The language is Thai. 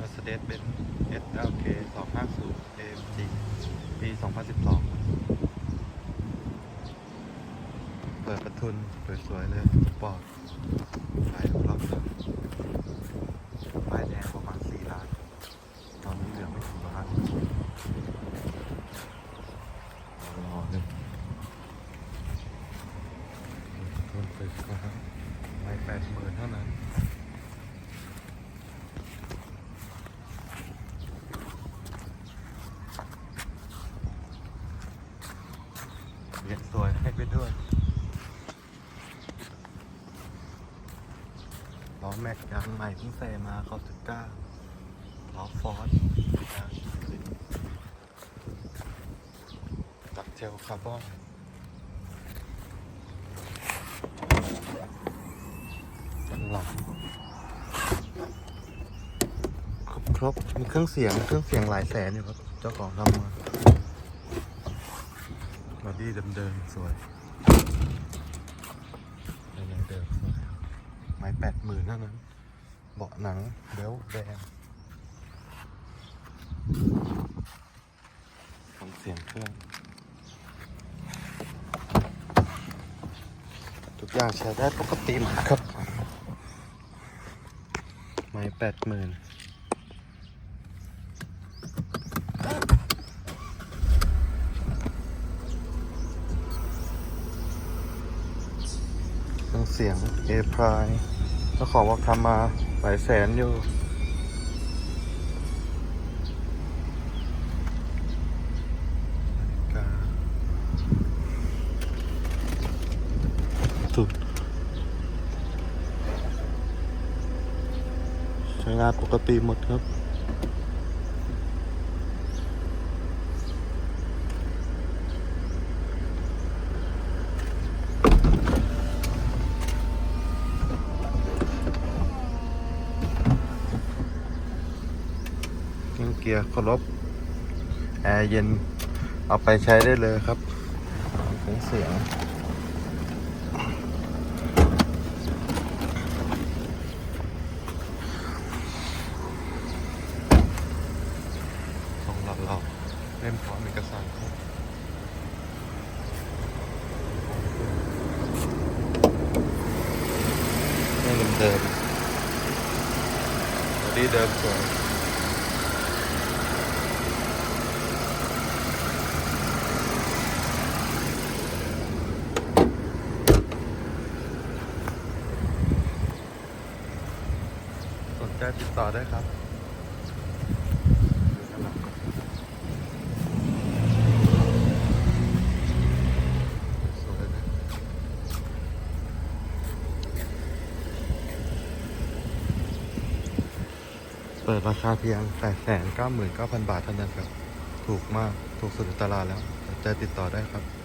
Mercedes-Benz SLK 250 AMG ปี 2012 เปิดประทุนสวยๆเลยปอดไปรอบๆเลยป้ายแดงประมาณ 4 ล้าน ตอนนี้เหลือไม่ถึงล้านรอเลยเปิดประทุนไปก่อนครับไม่แปดหมื่นเท่านั้น เรียนสวยให้ไปด้วยล้อ แม็กยางใหม่เพิ่งใส่มาเขาถึงก้าล้อฟอร์ดยางสิบตัดเจลคาร์บอนด้านหลังครบครบมีเครื่องเสียงเครื่องเสียงหลายแสนอยู่ครับ เจ้าของทำมาบอดี้เดิมๆสวยอะไรเดิมสวย ไม้แปดหมื่นเท่านั้น เบาะหนังเบลแดงฟังเสียงเครื่อง ทุกอย่างใช้ได้ปกติหมดครับ ไม้แปดหมื่น รื่องเสียง A p r i เจ้าขอว่าทำมาหลายแสนอยู่นาฬิกาสุดใช้งานปกติหมดครับ เครื่องเกียร์เคารบแอร์เย็นเอาไปใช้ได้เลยครับเครื่องเสียงของเราเราเล่มพร้อมเอกสารครบเรื่องเดิมๆบอดี้เดิมสวย สน ใจติดต่อได้ครับเปิดราคาเพียง 899,000 บาทเท่านั้นครับ ถูกมาก ถูกสุดตลาดแล้วสนใจติดต่อได้ครับ